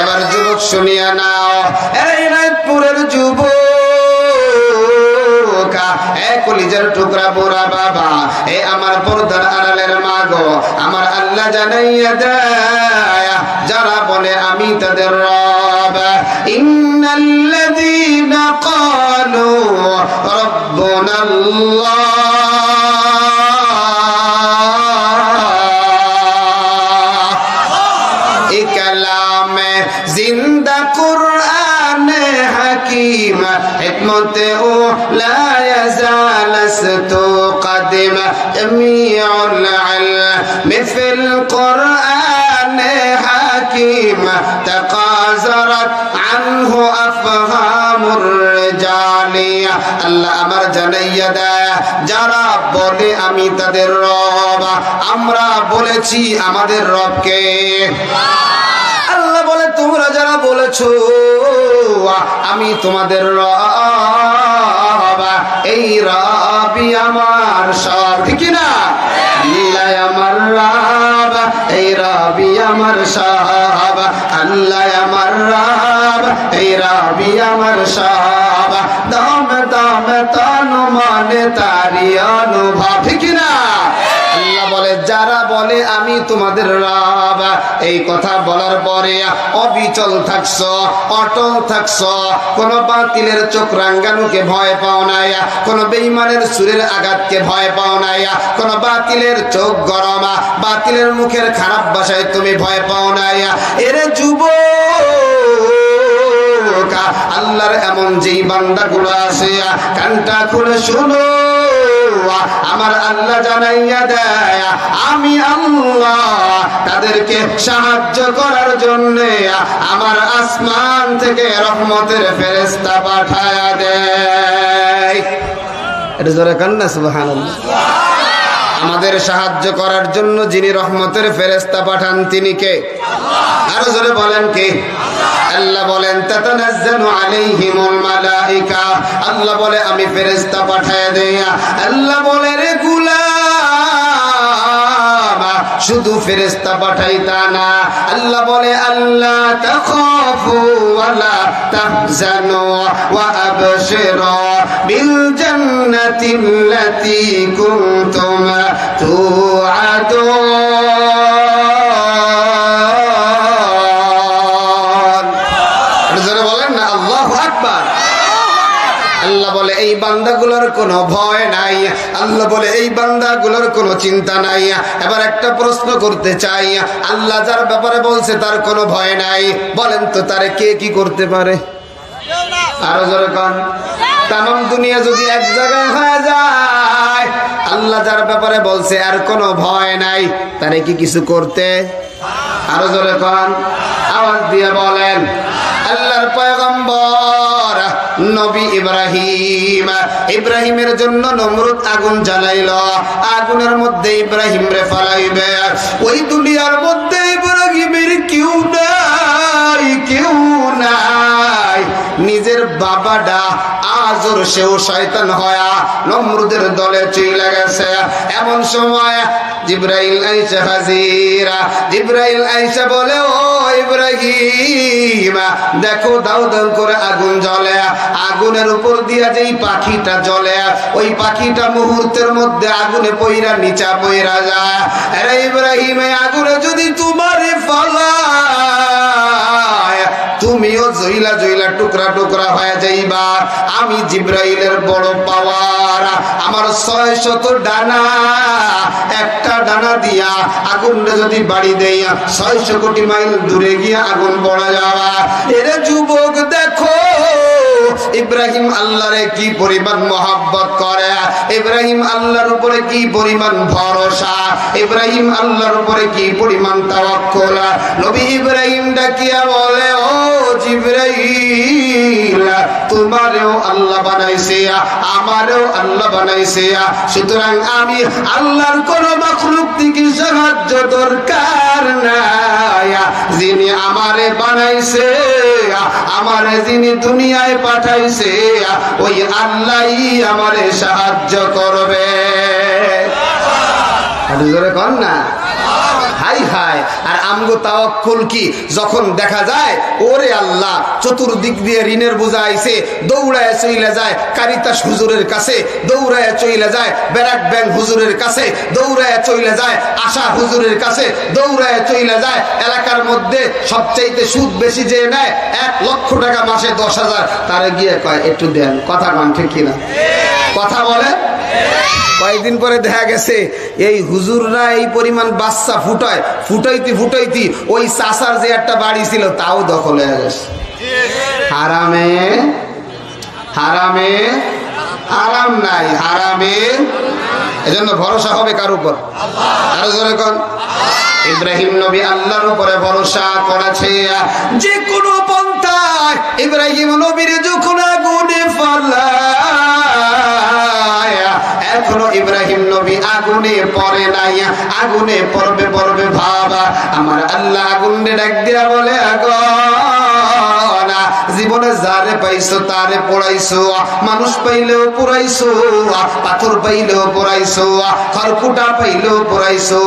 এবার যুবক শুনিয়া নাও। এই রায়পুরের যুবক কলিজার টুকরা বুড়া বাবা, এ আমার পর্দার আড়ালের মা আমার আল্লাহ জানাইয়া দেয়, যারা বলে আমি তাদের রব। ইন্নাল্লাযীনা ক্বালু রাব্বুনা হিকমত ও লা يزال قدم جميع العلم في القرآن حكيم تقاصرت عنه أفهام الرجال আল্লাহ আমার জানাইয়া দেয় যারা বলে আমি তাদের রব আমরা বলেছি আমাদের রবকে আল্লাহ বলে তোমরা যারা বলেছো আমি তোমাদের এই রবি আমার সব। ঠিক না আমার রব, এই রবি আমার সব। আল্লাহ আমার রব, এই রবি আমার সব। দম দম তনু মনে তারি অনুভব। ঠিক না আল্লাহ বলে যারা বলে আমি তোমাদের রব, এই কথা বলার পরে অবিচল থাকছ, অটল থাকছ। কোন বাতিলের চোখ রাঙ্গানুকে ভয় পাও নাই, কোন বেইমানের সুরের আঘাতকে ভয় পাও নাই, কোন বাতিলের চোখ গরম, বাতিলের মুখের খারাপ ভাষায় তুমি ভয় পাও নাই। এরে যুব আল্লাহর এমন যেই বান্দা গুলো আছে, কানটা খুলে শুনো। আমার আল্লাহ জানাইয়া দেয়, আমি আল্লাহ তাদেরকে সাহায্য করার জন্য আমার আসমান থেকে রহমতের ফেরেস্তা পাঠায়া দেয়। এটা জোরে কান্না সুবাহান আমাদের সাহায্য করার জন্য যিনি রহমতের ফেরেস্তা পাঠান, তিনি কে? আরও জোরে বলেন কে? আল্লাহ বলেন আল্লাহ বলে, আমি ফেরেস্তা পাঠায় দেয়া। আল্লাহ বলে, রে গুলাম শুধু ফেরেস্তা পাঠাই তা না। আল্লাহ বলে আল্লাহ তাখাফু ওয়ালা কুনতুম তুআদুন। বান্দাগুলোর কোনো ভয় নাই। আল্লাহ বলে, এই বান্দাগুলোর কোনো চিন্তা নাই। এবার একটা প্রশ্ন করতে চাই। আল্লাহ যার ব্যাপারে বলছে তার কোনো ভয় নাই। বলেন তো, তারে কে কি করতে পারে? আরও জোরে কন। তাম দুনিয়া যদি এক জায়গায় হয়ে যায়, আল্লাহ যার ব্যাপারে বলছে আর কোনো ভয় নাই, তারে কি কিছু করতে? আরও জোরে কন। আওয়াজ দিয়ে বলেন, আল্লাহর পয়গম্বর নবী ইব্রাহিম। ইব্রাহিমের জন্য নমরুদ আগুন জ্বালাইল। আগুনের মধ্যে ইব্রাহিম রে ফালাইবে। ওই দুনিয়ার মধ্যে ইব্রাহিমের কেউ নাই কেউ নাই। নিজের বাবাডা আজর সেও শয়তান হয়া নমরুদের দলে চলে গেছে এমন সময় জিব্রাইল আইসা হাজিরা, জিব্রাইল আইসা বলে, ও ইব্রাহিম, দেখো দাও দাও করে আগুন জ্বলে। আগুনের উপর দিয়া যেই পাখিটা জ্বলে, ওই পাখিটা মুহূর্তের মধ্যে আগুনে পইরা নিচা পইরা যায়। আরে ইব্রাহিম, আগুনে যদি তোমার ফলায় তুমিও জইলা জইলা টুকরা টুকরা হয়ে যাইবা আমি জিব্রাইলের বড় পাওয়ার। আমার ছয় শত ডানা। একটা ডানা দিয়া আগুনটা যদি বাড়ি দেয়া, ছয়শো কোটি মাইল দূরে গিয়ে আগুন পড়া যাওয়া। এরে যুবক দেখো, ইব্রাহিম আল্লাহরে কি পরিমাণ মহাব্বত করে? ইব্রাহিম আল্লাহর উপরে কি পরিমাণ ভরসা? ইব্রাহিম আল্লাহর উপরে কি পরিমাণ তাওয়াক্কুল? নবী ইব্রাহিম ডাকিয়া বলে, ও জিব্রাইল তোমারেও আল্লাহ বানাইছে আমারেও আল্লাহ বানাইছে সুতরাং আমি আল্লাহর কোন মাখলুক থেকে সাহায্য দরকার নাই যিনি আমারে বানাইছে আমারে যিনি দুনিয়ায় পাঠাইছে ওই আল্লাহই আমারে সাহায্য করবে জোরে কর না হাই হাই আর আমগো তাওয়াক্কুল কি? যখন দেখা যায়, ওরে আল্লাহ, চতুর্দিক দিয়ে ঋণের বোঝা আইছে, দৌড়ায় চইলে যায় কারিতাস হুজুরের কাছে, দৌড়ায় চইলে যায় ব্যারাক ব্যাংক হুজুরের কাছে, দৌড়ায় চইলে যায় আশা হুজুরের কাছে, দৌড়ায় চইলে যায় এলাকার মধ্যে সবচাইতে সুদ বেশি যে নেয়, এক লক্ষ টাকা মাসে দশ হাজার। তারে গিয়ে কয়, একটু দেন কথা মান ঠিক কিনা? কথা বলে কয়েকদিন পরে দেখা গেছে, এই হুজুররা এই পরিমাণ বাচ্চা ফুটায়, ফুটাইতে ফুটাইতি ওই চাষার যে একটা বাড়ি ছিল, তাও দখল হয়ে গেছে। হারামে হারামে আরাম নাই, হারামে। এজন্য ভরসা হবে কার উপর? আরও জোরে কোন। ইব্রাহিম নবী আল্লাহর উপরে ভরসা করেছে। যে কোনো পন্থায় ইব্রাহিম নবীর যখন আগুনে ফালায়। এখনও ইব্রাহিম নবী আগুনে পড়ে নাই। আগুনে পড়বে পড়বে ভাবা আমার আল্লাহ আগুনে ডাক দিয়া বলে আগুন জীবনে যারে পাইছো তারে পড়াইছো, মানুষ পাইলেও পড়াইছো, পাথর পাইলেও পড়াইছো, খড়কুটা পাইলেও পড়াইছো,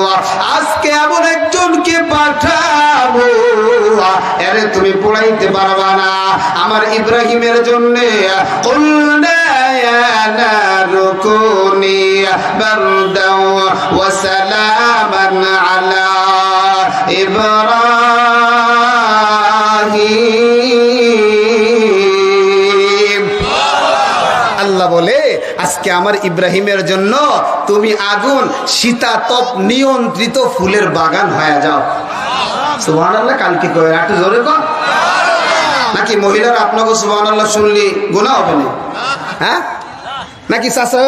আজকে এমন একজনকে পাঠাবো, এরে তুমি পড়াইতে পারবা না। আমার ইব্রাহিমের জন্যে রুকুনি বারদাও ওয়া সালামান আলা ইব্রাহিম আল্লাহ বলে, আজকে আমার ইব্রাহিমের জন্য তুমি আগুন শীতাতপ নিয়ন্ত্রিত ফুলের বাগান হয়ে যাও। সুবহান আল্লাহ কালকে কয়ে একটু জোরে কর নাকি মহিলারা আপনাকে সুবহান আল্লাহ শুনলি গোনা হবে না হ্যাঁ? নাকি চাষা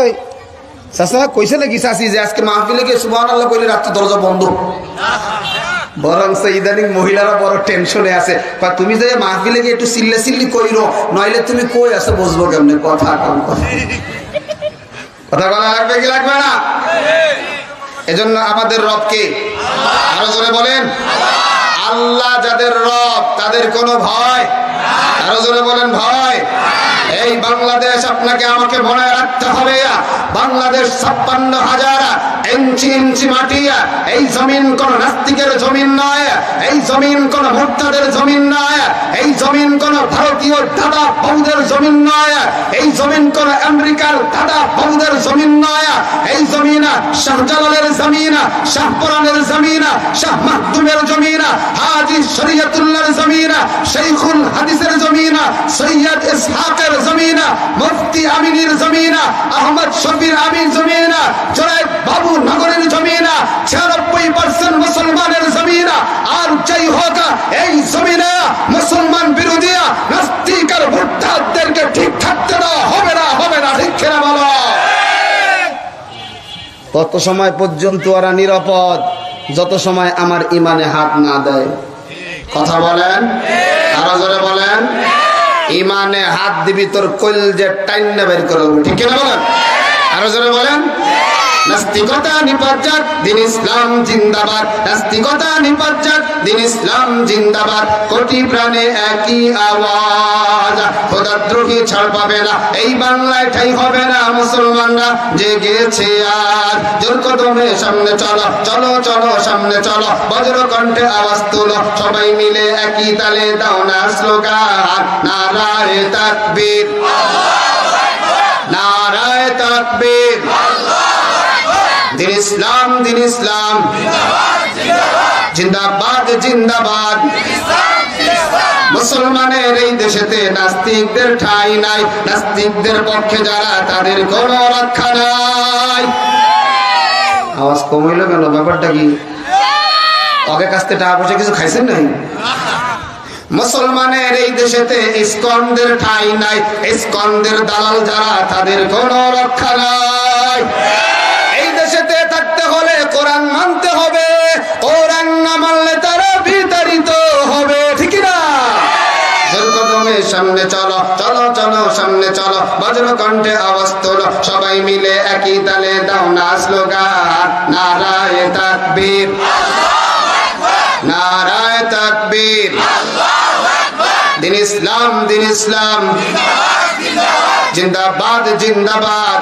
ওই কইছে নাকি চাষি যে আজকে মাহফিলে গিয়ে সুবহান আল্লাহ কইলে রাত্রে দরজা বন্ধ? বরং ইদানিং মহিলারা বড় টেনশনে আছে। তুমি যে মাহফিলে গিয়ে একটু সিল্লে সিল্লি কইরো, নইলে তুমি কই আছে বুঝব কেমনে? কথা কম, কথা বলা লাগবে কি লাগবে না? এজন্য আমাদের রবকে আরও জোরে বলেন। আল্লাহ যাদের রব, তাদের কোনো ভয় আরও জোরে বলেন ভয় এই বাংলাদেশ আপনাকে আমাকে মনে রাখতে হবে বাংলাদেশ ছাপ্পান্ন হাজার ইঞ্চি ইঞ্চি মাটি এই জমিন কোন নাস্তিকের জমিন নয় এই জমিন কোন ভোক্তাদের জমিন নয় এই জমিন কোন ভারতীয় দাদা বৌদের জমিন নয় এই জমিন কোন আমেরিকার দাদা বৌদের জমিন নয় এই জমিন শাহজালালের জমিন শাহপুরানের জমিন শাহ মাহতুমের জমিন হাজি শরীয়তুল্লাহর জমিন শেখুল জমিন, সৈয়দ ইসহাকের জমিন, মুফতি জমিন, আহমদ শফির জমিন বাবু নগরের জমিন, ছিয়ানব্বই পার্সেন্ট মুসলমানের জমিন। আর যাই হোক, এই জমিনে মুসলমান ঠিক থাকতে হবে না হবে না, ঠিক খেলা তত সময় পর্যন্ত ওরা নিরাপদ, যত সময় আমার ইমানে হাত না দেয়। কথা বলেন? আরও জোরে বলেন? ইমানে হাত দিবি, তোর কইল যে টাইন বের করে। ঠিক কিনা বলেন? আরও জোরে বলেন? নাস্তিকতা দিন ইসলাম জিন্দাবাদ। নাস্তিকতা দিন ইসলাম জিন্দাবাদ। কোটি প্রাণে একই আওয়াজ। ছাড় পাবে না। এই বাংলায় ঠাই হবে না মুসলমানরা। জেগেছে আর। জোর কদমে সামনে চলো। চলো চলো, সামনে চলো। বজ্র কণ্ঠে আওয়াজ তুলো। সবাই মিলে একই তালে দাও না স্লোগান। নারায় তাকবীর। নারায় তাকবীর দিন ইসলাম দিন ইসলাম। জিন্দাবাদ জিন্দাবাদ। মুসলমানের এই দেশেতে নাস্তিকদের ঠাই নাই। নাস্তিকদের পক্ষে যারা, তাদের কোনো রক্ষা নাই। আওয়াজ কমাইল কেন? ব্যাপারটা কি? ওকে কাছ থেকে টাকা পয়সা কিছু খাইছেন নাই? মুসলমানের এই দেশেতে ইস্কনদের ঠাই নাই। ইস্কনদের দালাল যারা, তাদের কোনো রক্ষা নাই এই দেশেতে থাকতে হলে কোরআন মানতে হবে কোরআন না মানলে তারা বিতাড়িত হবে ঠিক না জোর কদমে সামনে চলো চলো চলো, সামনে চলো। বজ্র কণ্ঠে তোলো। সবাই মিলে একই তালে দাও না স্লোগান। নারায় তাকবীর। নারায় তাকবীর। দিন ইসলাম দিন ইসলাম। জিন্দাবাদ জিন্দাবাদ।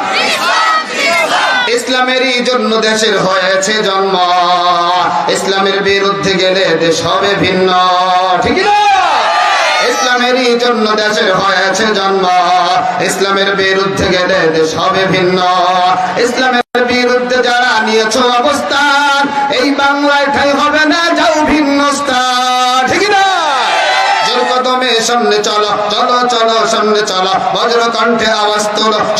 ইসলামেরই জন্য দেশের হয়েছে জন্ম। ইসলামের বিরুদ্ধে গেলে দেশ হবে ভিন্ন। ঠিক না ইসলামেরই জন্য দেশের হয়েছে জন্ম। ইসলামের বিরুদ্ধে গেলে দেশ ভিন্ন। ইসলামের বিরুদ্ধে যারা নিয়েছ অবস্থান, এই বাংলায় ঠাই হবে না, যাও ভিন্ন না? কদমে সামনে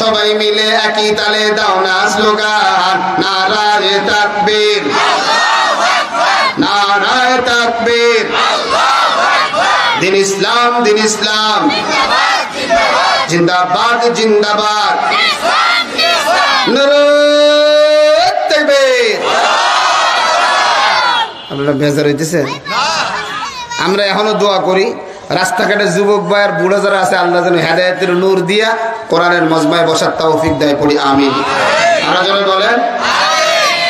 সবাই মিলে একই তালে দাও না স্লোগান। নারায় তাকবীর। নারায় তাকবীর। দিন ইসলাম দিন ইসলাম। জিন্দাবাদ জিন্দাবাদ। আপনারা বেজার আমরা এখনও দোয়া করি, রাস্তাঘাটে যুবক ভাইয়ের বুড়ো যারা আছে, আল্লাহ যেন হেদায়তের নূর দিয়া কোরআনের মজমায় বসার তাও তৌফিক দেয় পড়ি আমি আমরা যেন বলেন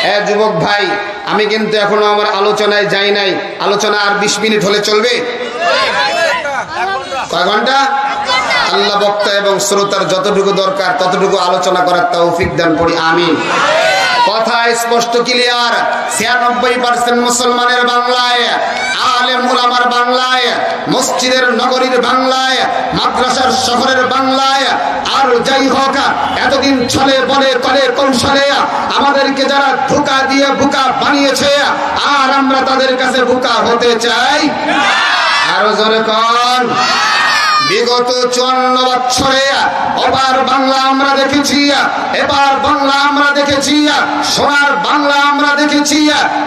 হ্যাঁ যুবক ভাই, আমি কিন্তু এখনও আমার আলোচনায় যাই নাই। আলোচনা আর বিশ মিনিট হলে চলবে। আল্লাহ বক্তা এবং শ্রোতার যতটুকু দরকার, ততটুকু আলোচনা করার তৌফিক দান করি, আমিন। কথা স্পষ্ট ক্লিয়ার ছিয়ানব্বই পার্সেন্ট মুসলমানের বাংলায়, আলেম ওলামার বাংলায়, মসজিদের, নগরীর বাংলায়, মাদ্রাসার শহরের বাংলায়, আর যাই হোক, এতদিন ছলে বলে কলে কৌশলে আমাদেরকে যারা ধোকা দিয়ে, বুকা বানিয়েছে, আর আমরা তাদের কাছে বুকা হতে চাই। আরও জোরে কন বিগত চুয়ান্ন বছরে অবার বাংলা আমরা দেখেছি, এবার বাংলা আমরা দেখেছি, সোনার বাংলা আমরা দেখেছি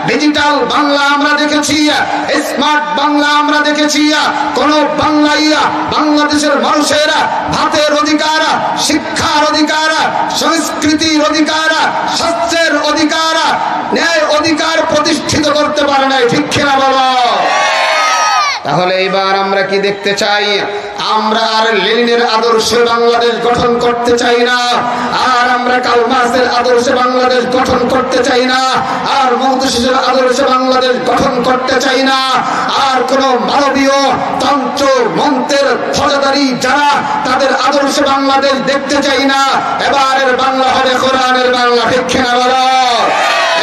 ডিজিটাল বাংলা আমরা দেখেছি স্মার্ট বাংলা আমরা দেখেছি, কোন বাংলাইয়া বাংলাদেশের মানুষের ভাতের অধিকার, শিক্ষার অধিকার, সংস্কৃতির অধিকার, স্বাস্থ্যের অধিকার, ন্যায় অধিকার প্রতিষ্ঠিত করতে পারে নাই, ঠিক কিনা বলো? তাহলে এবার আমরা কি দেখতে চাই? আমরা আর লেনিনের আদর্শে বাংলাদেশ গঠন করতে চাই না। আর আমরা কালমাসের আদর্শে বাংলাদেশ গঠন করতে চাই না। আর মৌতশিসের আদর্শে বাংলাদেশ গঠন করতে চাই না। আর কোন মানবীয় তন্ত্র, মন্ত্রের ফলদারি যারা তাদের আদর্শে বাংলাদেশ দেখতে চাই না। এবারের বাংলা হবে কোরআনের বাংলা ঠিক কিনা বলো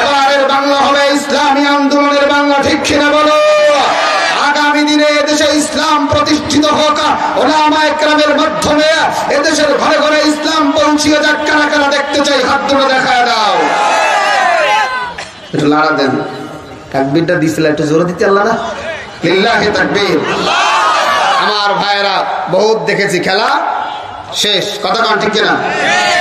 এবারের বাংলা হবে ইসলামী আন্দোলনের বাংলা ঠিক কিনা বলো আগামী দিনে এদেশে ইসলাম প্রতিষ্ঠিত হোক ওলামা একরামের এদেশের ঘরে ঘরে ইসলাম পৌঁছিয়ে যাক, কারা কারা দেখতে চাই, হাত ধরে দেখা দাও। একটু লাড়া দেন। তাকবীরটা দিছিল, একটু জোরে দিতে আল্লাহ না? তাকবীর। আমার ভাইয়েরা, বহুত দেখেছি খেলা। শেষ। কথা কন ঠিক কিনা?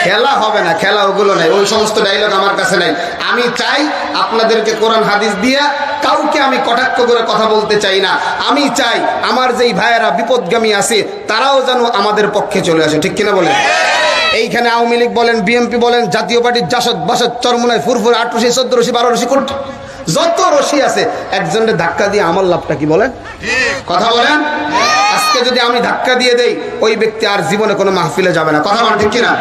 খেলা হবে না, খেলা ওগুলো নাই। ওই সমস্ত ডায়লগ আমার কাছে নাই। আমি চাই আপনাদেরকে কোরআন, হাদিস দিয়া কাউকে আমি কটাক্ষ করে কথা বলতে চাই না। আমি চাই আমার যেই ভাইয়েরা বিপদগামী আছে, তারাও যেন আমাদের পক্ষে চলে আসে। ঠিক কিনা বলে এইখানে আওয়ামী লীগ বলেন, বিএনপি বলেন, জাতীয় পার্টির জাসদ বাসদ চরমুনায় ফুরফুর আট রশি চোদ্দ রশি বারো রশি কোট। যত রশি আছে, একজনের ধাক্কা দিয়ে আমার লাভটা কি বলেন? কথা বলেন? আজকে যদি আমি ধাক্কা দিয়ে দেই, ওই ব্যক্তি আর জীবনে কোনো মাহফিলে যাবে না। কথা বলেন ঠিক কিনা?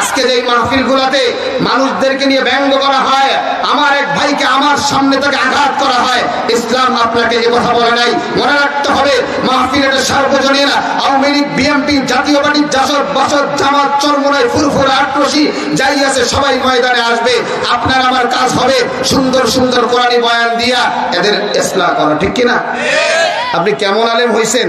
আজকে যেই মাহফিল গুলাতে মানুষদেরকে নিয়ে ব্যঙ্গ করা হয়, আমার এক ভাইকে আমার সামনে তাকে আঘাত করা হয়, ইসলাম আপনাকে এ কথা বলে নাই। মনে রাখতে হবে, মাহফিল এটা সার্বজনীন, আওয়ামী লীগ, বিএনপি, জাতীয় পার্টি, জাসদ, বাসদ, জামাত চরমনায় ফুরফুর, আটরশি, যাই আছে, সবাই ময়দানে আসবে। আপনার কাজ হবে সুন্দর সুন্দর কোরআনী বয়ান দিয়া এদের ইসলাম করা ঠিক কিনা? আপনি কেমন আলেম হইছেন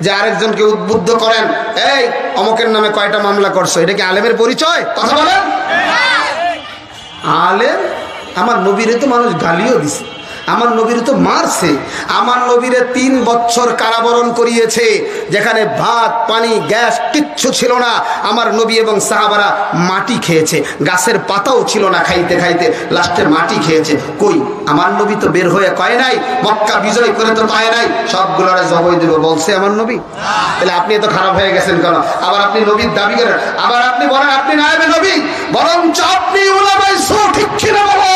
যে আরেকজনকে উদ্বুদ্ধ করেন? এই অমকের নামে কয়টা মামলা করছ? এটা কি আলেমের পরিচয়? কথা বলেন। আলেম? আমার নবীরে তো মানুষ গালিও দিছে। আমার নবীর তো মারছে। আমার নবীরে তিন বছর কারাবরণ করিয়েছে, যেখানে ভাত, পানি, গ্যাস কিচ্ছু ছিল না। আমার নবী এবং সাহাবারা মাটি খেয়েছে, গাছের পাতাও ছিল না খাইতে খাইতে, লাস্টে মাটি খেয়েছে। কই, আমার নবী তো বের হয়ে কয় নাই? মক্কা বিজয় করে তো কয় নাই? সবগুলোরে জবই দেব বলছে আমার নবী। তাহলে আপনি এত খারাপ হয়ে গেছেন কেন? আবার আপনি নবীর দাবি করেন। আবার আপনি বলেন, আপনি নায়বে নবী, বরঞ্চ আপনি ঠিক কিনা বলো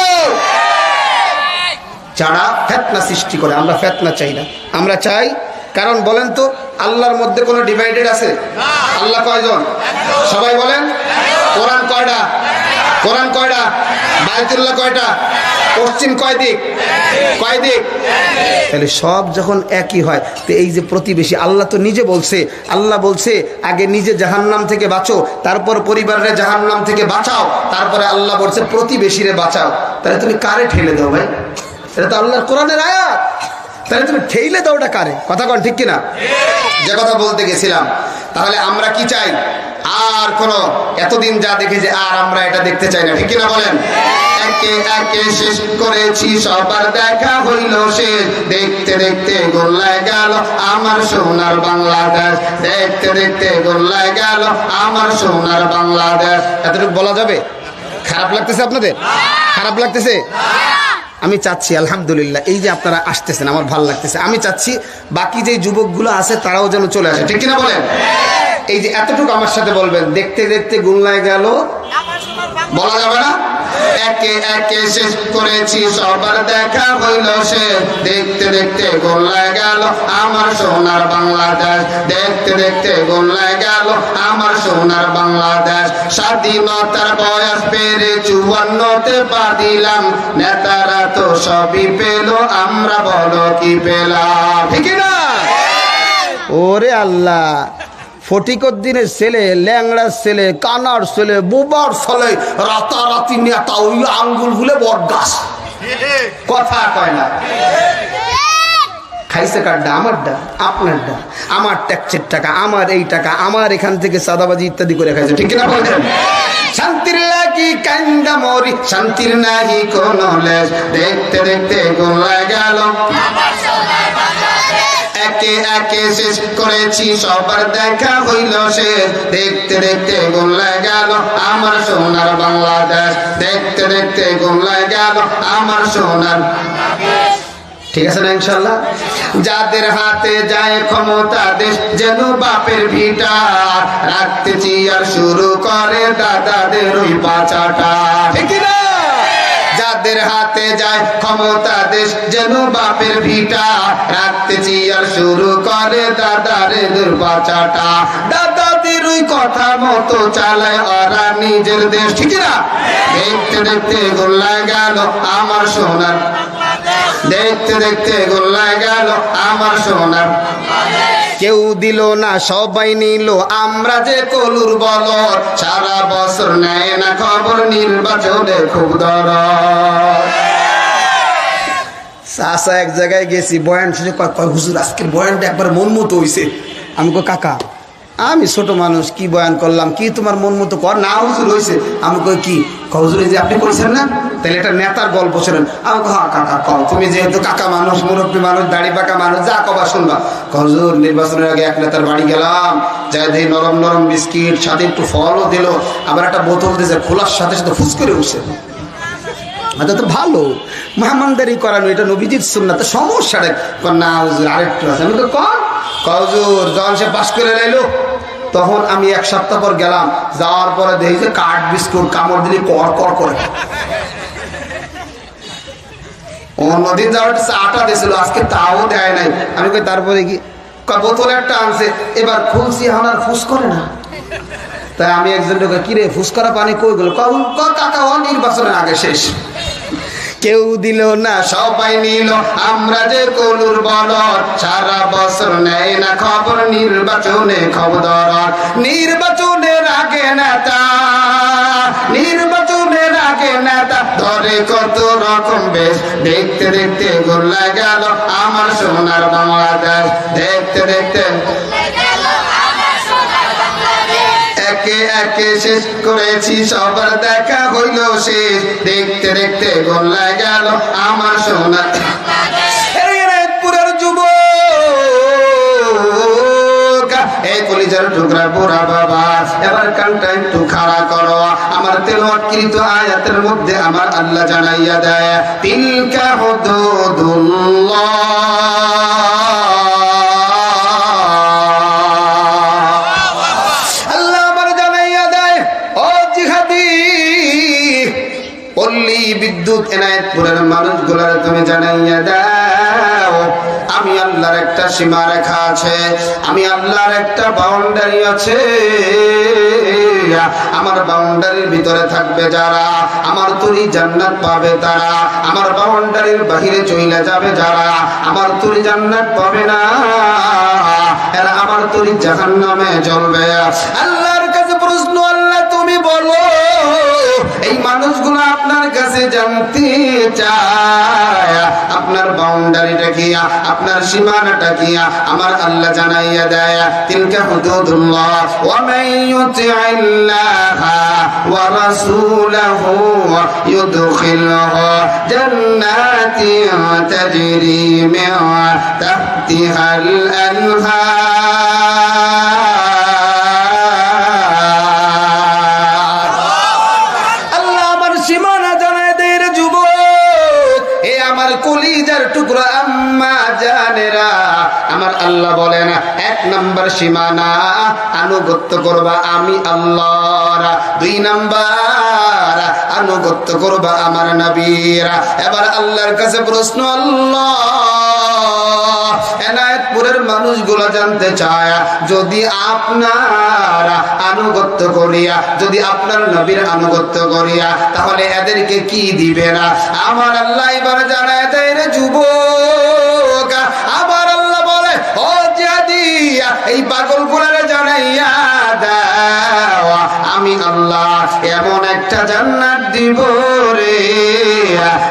যারা ফেতনা সৃষ্টি করে, আমরা ফেতনা চাই না। আমরা চাই, কারণ বলেন তো, আল্লাহর মধ্যে কোনো ডিভাইডেড আছে? আল্লাহ কয়জন? সবাই বলেন, কোরআন কয়টা? কোরআন কয়টা? বায়তুল্লাহ কয়টা? পশ্চিম কয় দিক? কয় দিক? তাহলে সব যখন একই হয়, তো এই যে প্রতিবেশী, আল্লাহ তো নিজে বলছে, আল্লাহ বলছে, আগে নিজে জাহান্নাম থেকে বাঁচো, তারপর পরিবারের জাহান্নাম থেকে বাঁচাও, তারপরে আল্লাহ বলছে, প্রতিবেশীরে বাঁচাও। তাহলে তুমি কারে ঠেলে দাও ভাই? এটা তো আল্লাহর কোরআনের আয়াত। তাহলে তুমি ঠেইলে দাও কারে? কথা কন ঠিক কিনা? যে কথা বলতে গেছিলাম। তাহলে আমরা কি চাই? আর কোন এতদিন যা দেখেছি আর আমরা এটা দেখতে চাই না, ঠিক কিনা বলেন? একে একে শেষ করেছি, সবার দেখা হইল দেখতে দেখতে গোল্লায় গেল আমার সোনার বাংলাদেশ। দেখতে দেখতে গোল্লায় গেল আমার সোনার বাংলাদেশ। এতটুকু বলা যাবে? খারাপ লাগতেছে আপনাদের? খারাপ লাগতেছে? আমি চাচ্ছি আলহামদুলিল্লাহ এই যে আপনারা আসতেছেন আমার ভালো লাগতেছে। আমি চাচ্ছি বাকি যে যুবকগুলো আছে তারাও যেন চলে আসে। ঠিক কিনা বলেন? এই যে এতটুকু আমার সাথে বলবেন দেখতে দেখতে গুনলায় গেল। বলা যাবে না? একে একে শেষ করেছি, সবার দেখা হইল সে দেখতে দেখতে গোল্লায় গেল আমার সোনার বাংলাদেশ। দেখতে দেখতে গোল্লায় গেল আমার সোনার বাংলাদেশ। স্বাধীনতার বয়স পেরে চুয়ান্নতে পা দিলাম। নেতারা তো সবই পেল, আমরা বলো কি পেলাম। ঠিক না ওরে আল্লাহ। ফটিকদ্দিনের ছেলে, ল্যাংড়ার ছেলে, কানার ছেলে, বুবার ছেলে, রাতারাতি নেতা, ওই আঙ্গুল গুলে বটগাছ। কথা কয় না। খাইছে কারডা আমারটা আপনারটা আমার ট্যাক্সের টাকা, আমার এই টাকা, আমার এখান থেকে সাদাবাজি ইত্যাদি করে খাইছে। ঠিক কিনা বলেন? শান্তির লাগি কান্দা মরি, শান্তির নাহি কোন দেখতে দেখতে গোলা গেল একে একে শেষ করেছি, সবার দেখা হইল দেখতে দেখতে গেল আমার সোনার বাংলাদেশ। দেখতে দেখতে গেল আমার সোনার ঠিক আছে না ইনশাল্লাহ? যাদের হাতে যায় ক্ষমতা দেশ, যেন বাপের ভিটা। রাখতে চিয়ার শুরু করে দাদাদের ওই পাচাটা। ঠিক না যাদের হাতে যায়। ক্ষমতা দেশ যেন বাপের ভিটা। রাখতে চিয়ার শুরু করে দাদারে দুর্বাচাটা ওই কথা মতো চালায় ওরা নিজের দেশ। ঠিক না দেখতে দেখতে গোল্লায় গেল আমার সোনার। দেখতে দেখতে গোল্লায় গেল আমার সোনার। কেউ দিল না, সবাই নিল। আমরা যে কলুর বল সারা বছর নেয় না খবর নির্বাচনে খুব দর চাষা এক জায়গায় গেছি, বয়ান শেষে কয় হুজুর, আজকের বয়ানটা একবার মন মতো হইছে। আমি কই, কাকা, আমি ছোট মানুষ, কি বয়ান করলাম, কি তোমার মন মতো কর? না, হুজুর হয়েছে আমি কই, কি? হুজুর, এই যে আপনি করেছেন না তাহলে এটা নেতার গল্প ছিলেন আমি কই, হ্যাঁ কাকা তুমি যেহেতু কাকা মানুষ মুরব্বী মানুষ দাড়ি পাকা মানুষ যা কবা শুনবা। হুজুর নির্বাচনের আগে এক নেতার বাড়ি গেলাম। যাই দেখি নরম নরম বিস্কিট সাথে একটু ফলও দিল। আবার একটা বোতল দিয়েছে খোলার সাথে সাথে ফুস করে উঠছে এটা তো ভালো। মেহমানদারি করানো এটা নবীজির শুননা তো সমস্যাটা না হুজুর আরেকটু আছে। আমি তো কজুর যখন সে পাস করে লাইলো তখন আমি এক সপ্তাহ পর গেলাম। যাওয়ার পরে দেখি যে কাঠ বিস্কুট কামড় দিলে কর কর করে। অন্যদিন যাওয়ার চাটা দিয়েছিল, আজকে তাও দেয় নাই। আমি তারপরে কি? বোতল একটা আনছে, এবার খুলছি হানার ফুস করে না। তাই আমি একজনকে কিরে ফুসকরা পানি কই গেল? কাকা ও নির্বাচনের আগে শেষ। কেউ দিল না, সবাই নিল, আমরা যে কলুর বল সারা বছর নেয় না খবর, নির্বাচনে খবর নির্বাচনের আগে নেতা ধরে কত রকম বেশ। দেখতে দেখতে গোল্লা গেল আমার সোনার বাংলাদেশ। দেখতে দেখতে একে একে শেষ করেছি সবার দেখা হইল শেষ। দেখতে দেখতে গোল্লায় গেল আমার সোনা পুরের যুব এই কলিজার টুকরা বুড়া বাবা এবার কানটা একটু খাড়া করো। আমার জানাইয়া দেয় দেয় বিদ্যুৎ এনায়তপুরের মানুষগুলার তুমি জানাইয়া আমি আল্লাহর একটা সীমা রেখা আছে। আমি আল্লাহর একটা বাউন্ডারি আছে। আমার বাউন্ডারির ভিতরে থাকবে যারা, আমার তুরি জান্নাত পাবে তারা, আমার বাউন্ডারির বাহিরে চলে যাবে যারা, আমার তুরি জান্নাত পাবে না। এরা আমার তুরি জাহান নামে জ্বলবে। আল্লাহর কাছে প্রশ্ন, আল্লাহ তুমি বলো, এই মানুষগুলো জানতে চায়। আপনার বাউন্ডারিটা কি আপনার সীমানাটা কি আমার আল্লাহ জানাইয়া দেয়, তিলকা হুদুদুল্লাহ ওয়া মান ইউতি'িল্লাহ ওয়া রাসূলাহু তাজরি মিন তাহতিহাল আনহার। আল্লাহ বলেন, এক নম্বর সীমানা আনুগত্য করবা আমি আল্লাহর। দুই নাম্বার আনুগত্য করবা আমার নবীরা। এবার আল্লাহর কাছে প্রশ্ন, আল্লাহ, এনায়তপুরের মানুষগুলো জানতে চায়, যদি আপনার আনুগত্য করিয়া, যদি আপনার নবীর আনুগত্য করিয়া, তাহলে এদেরকে কি দিবে না? আমার আল্লাহ এবার জান্নাত দিব রে।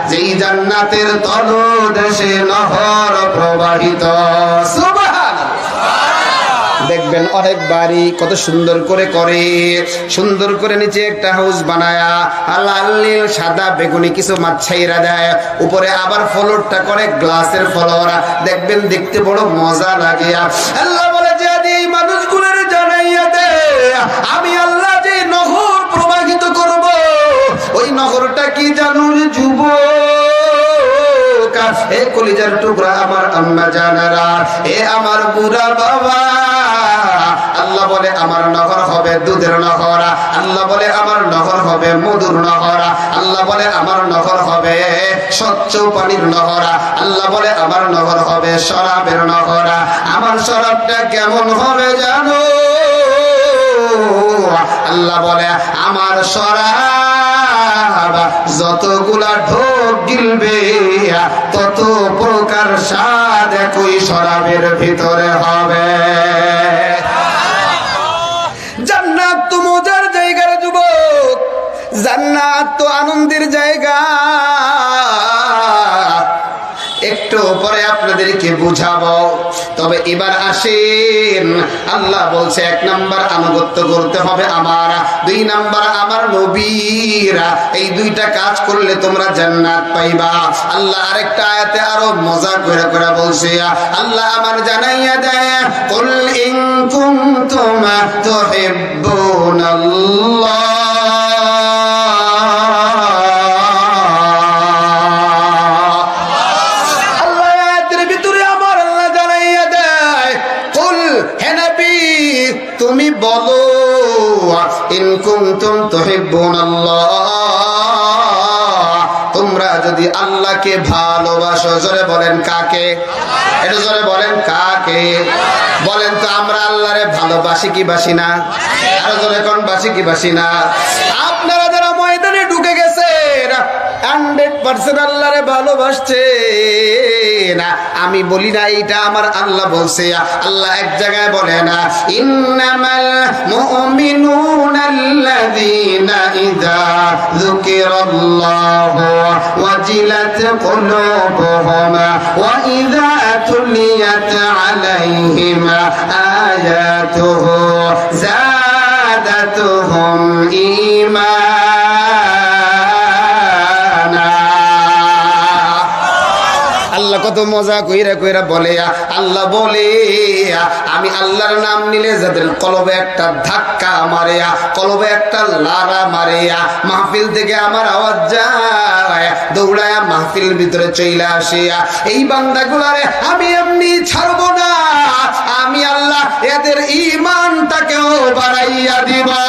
যেই জান্নাতের তলদেশে নহর প্রবাহিত। দেখবেন অনেক বাড়ি কত সুন্দর করে করে, সুন্দর করে নিচে একটা হাউস বানায়া লাল সাদা, বেগুনি কিছু মাছাইরা দেয়। উপরে আবার ফ্লোরটা করে গ্লাসের ফ্লোর দেখবেন দেখতে বড় মজা লাগে। আল্লাহ যুবক এ কলিজার টুকরা আমার আম্মা জানারা। এ আমার বুড়া বাবা। আল্লাহ বলে, আমার নহর হবে দুধের নহরা। আল্লাহ বলে, আমার নহর হবে মধুর নহরা। আল্লাহ বলে, আমার নহর হবে স্বচ্ছ পানির নহরা। আল্লাহ বলে, আমার নহর হবে শরাবের নহরা। আমার শরাবটা কেমন হবে জানো? আল্লাহ বলে, আমার শরাব যতগুলা ঢোক গিলবে, তত প্রকার স্বাদ একই শরাবের ভিতরে হবে। জান্নাত তো মজার জায়গার যুবক, জান্নাত তো আনন্দের জায়গা। একটু পরে আপনাদেরকে বুঝাবো তবে এবার আসেন। আল্লাহ বলছে, এক নাম্বার আনুগত্য করতে হবে আমার, দুই নাম্বার আমার নবীরা। এই দুইটা কাজ করলে তোমরা জান্নাত পাইবা। আল্লাহ আরেকটা আয়াতে আরও মজা করে করে বলছে, আল্লাহ আমার জানাইয়া দেয়, কুল ইন কুনতুম আল্লাহকে ভালোবাসো? জোরে বলেন কাকে? এটা জোরে বলেন কাকে? বলেন তো আমরা আল্লাহরে ভালোবাসি কি বাসি না? আরও জোরে কোন বাসি কি বাসি না? আপনারা যারা ময়দানে ঢুকে গেছে হান্ড্রেড পার্সেন্ট আল্লাহরে ভালোবাসছে। না আমি বলি না এইটা আমার আল্লাহ বলছে আল্লাহ এক জায়গায় বলে না ইন্নামাল মুমিনুনা আল্লাযীনা ইযা যুকিরাল্লাহু ওয়াজিলাত কুলুবুহুম ওয়া ইযা তুলিয়াত আলাইহিম আয়াতুহু زادتهم إيمانا কত মজা কইরা কইরা বলে আল্লাহ বলে আমি আল্লাহর নাম নিলে যাদের কলবে একটা ধাক্কা মারে কলবে একটা লারা মারে মাহফিল থেকে আমার আওয়াজ যায়, দৌড়ায় মাহফিল ভিতরে চইলা আসে এই বান্দা বান্দাগুলারে আমি এমনি ছাড়বো না, আমি আল্লাহ এদের ইমানটাকেও বাড়াইয়া দিবা।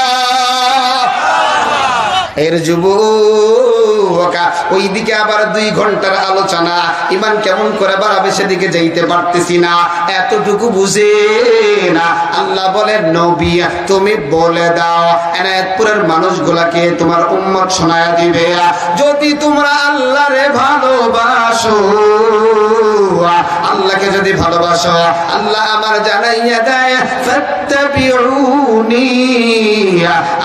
এর যুবক ওইদিকে আবার দুই ঘণ্টার আলোচনা। ইমান কেমন করে বাড়াবে সেদিকে যাইতে পারতেছি না। এতটুকু বুঝে না। আল্লাহ বলেন, নবী, তুমি বলে দাও, এনায়তপুরের মানুষগুলাকে তোমার উম্মত শোনায়া দিবে। যদি তোমরা আল্লাহরে ভালোবাসো, আল্লাহকে যদি ভালোবাসো, আল্লাহ আমার জানাইয়া দেয়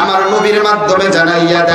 আমার নবীর মাধ্যমে জানাইয়া দেয়।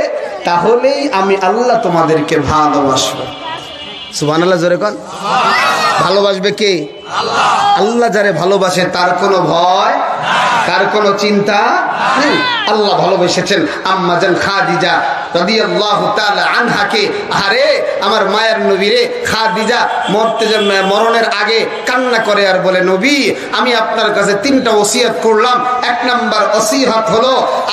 তাহলেই আমি আল্লাহ তোমাদেরকে ভালোবাসবো। সুবান আল্লাহ জোরে কন। ভালোবাসবে কে? আল্লাহ যারে ভালোবাসে তার কোনো ভয় তার কোনো চিন্তা নেই? আল্লাহ ভালোবেসেছেন। আম্মাজান খাদিজা খাদিজা করে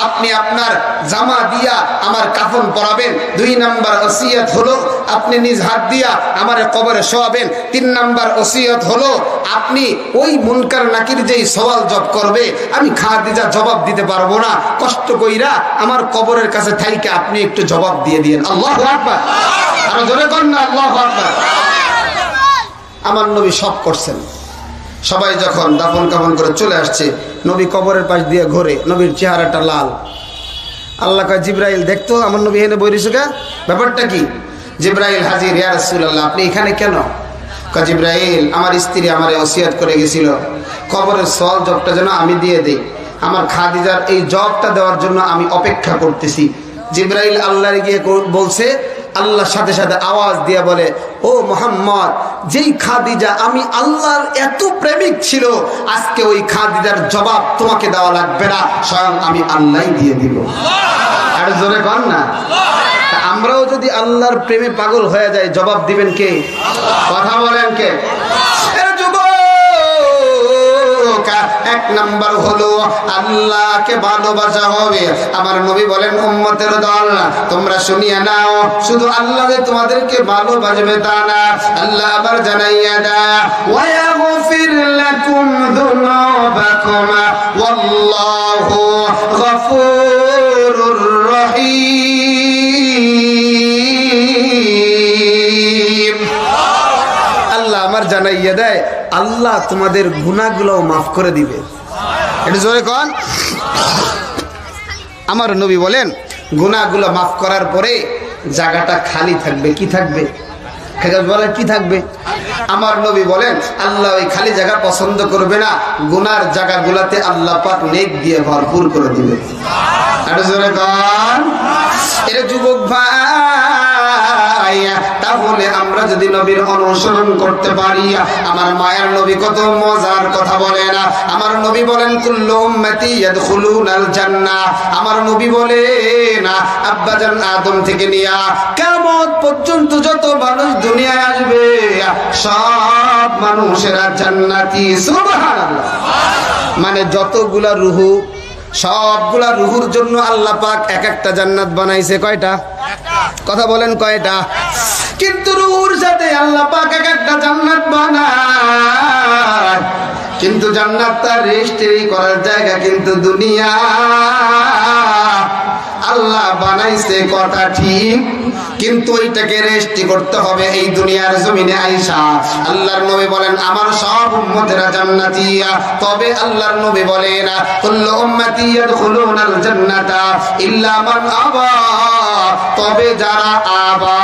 আপনি আপনার জামা দিয়া আমার কাফন পরাবেন। দুই নাম্বার ওসিয়ত হলো, আপনি নিজ হাত দিয়া আমার কবরে শোয়াবেন। তিন নাম্বার ওসিয়ত হলো, আপনি ওই মুনকার নাকির যেই সওয়াল জব করবে আমি খাদিজা জবাব দিতে পারব না। কষ্ট কইরা আমার কবরের কাছে থাইকে আপনি একটু জবাব দিয়ে দিয়েন। আল্লাহ আকবার। আরও জোরে কর না, আল্লাহ আমার নবী সব করছেন। সবাই যখন দাফন কাফন করে চলে আসছে, নবী কবরের পাশ দিয়ে ঘোরে, নবীর চেহারাটা লাল। আল্লাহ কয়, জিব্রাইল দেখতো আমার নবী এনে বই কা ব্যাপারটা কি? জিব্রাইল হাজির, ইয়া রাসূলুল্লাহ, আপনি এখানে কেন? জিব্রাইল আমার স্ত্রী আমারে ওসিয়াত করে গেছিল। কবরের সল জবটা যেন আমি দিয়ে দেই। আমার খাদিজার এই জবটা দেওয়ার জন্য আমি অপেক্ষা করতেছি। জিব্রাইল আল্লাহর গিয়ে বলছে আল্লাহর সাথে সাথে আওয়াজ দিয়ে বলে ও মোহাম্মদ যেই খাদিজা আমি আল্লাহর এত প্রেমিক ছিল আজকে ওই খাদিজার জবাব তোমাকে দেওয়া লাগবে না স্বয়ং আমি আল্লাহ দিয়ে দিব। আর জোরে কর না? আমরাও যদি আল্লাহর প্রেমে পাগল হয়ে যায় জবাব দিবেন কে? কথা বলেন কে? এক নাম্বার হলো আল্লাহকে ভালোবাসা হবে। আমার নবী বলেন, উম্মতের দল, তোমরা শুনিয়ে নাও, শুধু আল্লাহ তোমাদেরকে ভালোবাসবে তা না, আল্লাহ আবার জানাইয়া দেয় ওয়াগফির লাকুম যুনুবাকুম ওয়াল্লাহু গফুরুর রহিম। জানাইয়া দেয়, আল্লাহ তোমাদের গুণাগুলো মাফ করে দিবে। এটা জোরে কন। আমার নবী বলেন গুণাগুলো মাফ করার পরে জায়গাটা খালি থাকবে, কি থাকবে? কি থাকবে? আমার নবী বলেন, আল্লাহ ওই খালি জায়গা পছন্দ করবে না, গুনার জায়গাগুলাতে আল্লাহ পাক নেক দিয়ে ভরপুর করে দিবে। এটা যুবক ভাই তাহলে আমরা যদি নবীর অনুসরণ করতে পারি, আমার মায়ের নবী কত মজার কথা বলে না। আমার নবী বলেন আমার নবী বলে, না আব্বাজান আদম থেকে নিয়া কিয়ামত পর্যন্ত যত মানুষ দুনিয়ায় আসবে, সব মানুষেরা জান্নাতি। মানে যতগুলা রুহু, সবগুলা রুহুর জন্য আল্লাহ পাক এক একটা জান্নাত বানাইছে কয়টা? কথা বলেন কয়টা? কিন্তু রুহুর সাথে আল্লাহ পাক এক একটা জান্নাত বানায়। কিন্তু জান্নাত তার রেজিস্ট্রি করার জায়গা কিন্তু দুনিয়া। আল্লাহ বানাইছে কথা ঠিক, কিন্তু ওইটাকে রেস্টি করতে হবে এই দুনিয়ার জমিনে আইসা। আল্লাহর নবী বলেন, আমার সব উম্মতেরা জান্নাতিয়া তবে আল্লাহর নবী বলেন, কুল্লু উম্মতি ইয়াদখুলুনাল জান্নাতা ইল্লা মান আবা। তবে যারা আবা,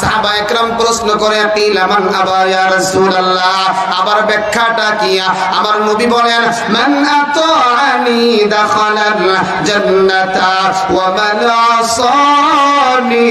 সাহাবা একরাম প্রশ্ন করে তিলামান আবা ইয়া রাসূলুল্লাহ? আবার ব্যাখ্যাটা কি? আমার নবী বলেন, মান আতানি দাখালাল জান্নাতা ওয়া মান আসানি